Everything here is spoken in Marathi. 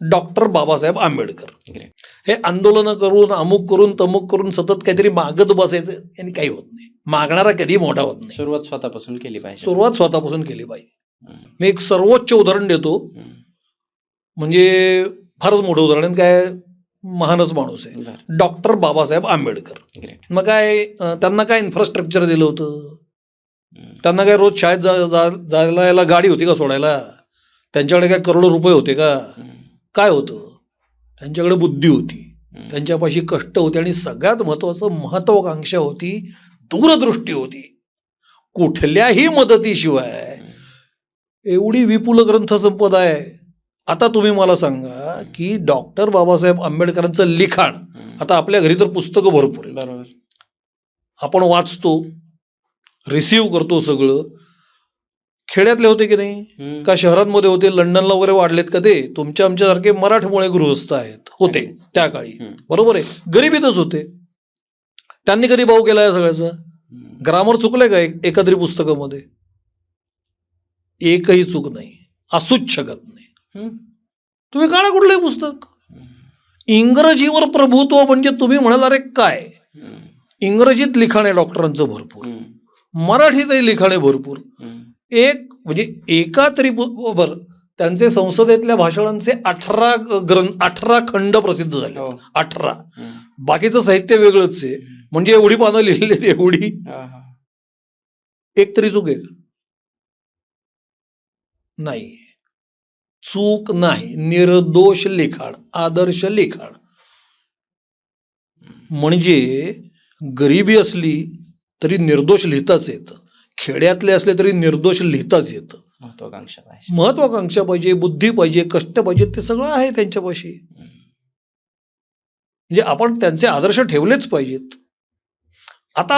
डॉक्टर बाबासाहेब आंबेडकर. हे आंदोलनं करून अमुक करून तमुक करून सतत काहीतरी मागत बसायचं यांनी काही होत नाही. मागणारा कधी मोठा होत नाही. सुरुवात स्वतःपासून केली पाहिजे. सुरुवात स्वतःपासून केली पाहिजे. मी एक सर्वोच्च उदाहरण देतो. म्हणजे फारच मोठं उदाहरण काय महानच माणूस आहे. डॉक्टर बाबासाहेब आंबेडकर. मग काय त्यांना काय इन्फ्रास्ट्रक्चर दिलं होतं. त्यांना काय रोज शाळेत जायला गाडी होती का सोडायला? त्यांच्याकडे काय करोडो रुपये होते का. काय होतं? त्यांच्याकडे बुद्धी होती. त्यांच्यापाशी कष्ट होते आणि सगळ्यात महत्वाचं महत्वाकांक्षा होती दूरदृष्टी होती. कुठल्याही मदतीशिवाय. एवढी विपुल ग्रंथसंपदा आहे. आता तुम्ही मला सांगा की डॉक्टर बाबासाहेब आंबेडकरांचं लिखाण. आता आपल्या घरी तर पुस्तकं भरपूर बरोबर. आपण वाचतो रिसीव्ह करतो सगळं खेड्यातले होते की नाही. का शहरांमध्ये होते लंडनला वगैरे वाढलेत का ते तुमच्या आमच्यासारखे मराठमोळे गृहस्थ आहेत होते. त्या काळी. बरोबर आहे गरिबीतच होते त्यांनी कधी भाऊ केला या सगळ्याचा. ग्रामर चुकलंय का एक- एका तरी पुस्तकामध्ये एकही चूक नाही असूच शकत नाही. तुम्ही काढा कुठलंही पुस्तक. इंग्रजीवर प्रभुत्व म्हणजे तुम्ही म्हणाल अरे काय. इंग्रजीत लिखाण आहे डॉक्टरांचं भरपूर. मराठीतही लिखाण आहे भरपूर. एक म्हणजे एका तरी पु- बर त्यांचे संसदेतल्या भाषणांचे अठरा ग्रंथ अठरा खंड प्रसिद्ध झाले. हो. अठरा. बाकीचं साहित्य वेगळंच आहे म्हणजे एवढी पानं लिहिलेली एवढी. एक तरी चूक आहे? नाही. चूक नाही. निर्दोष लिखाण आदर्श लिखाण. म्हणजे गरिबी असली तरी निर्दोष लिहिताच येतं. खेड्यातले असले तरी निर्दोष लिहिताच येतं. महत्वाकांक्षा पाहिजे. महत्वाकांक्षा पाहिजे बुद्धी पाहिजे कष्ट पाहिजे ते सगळं आहे त्यांच्यापाशी. म्हणजे आपण त्यांचे आदर्श ठेवलेच पाहिजेत. आता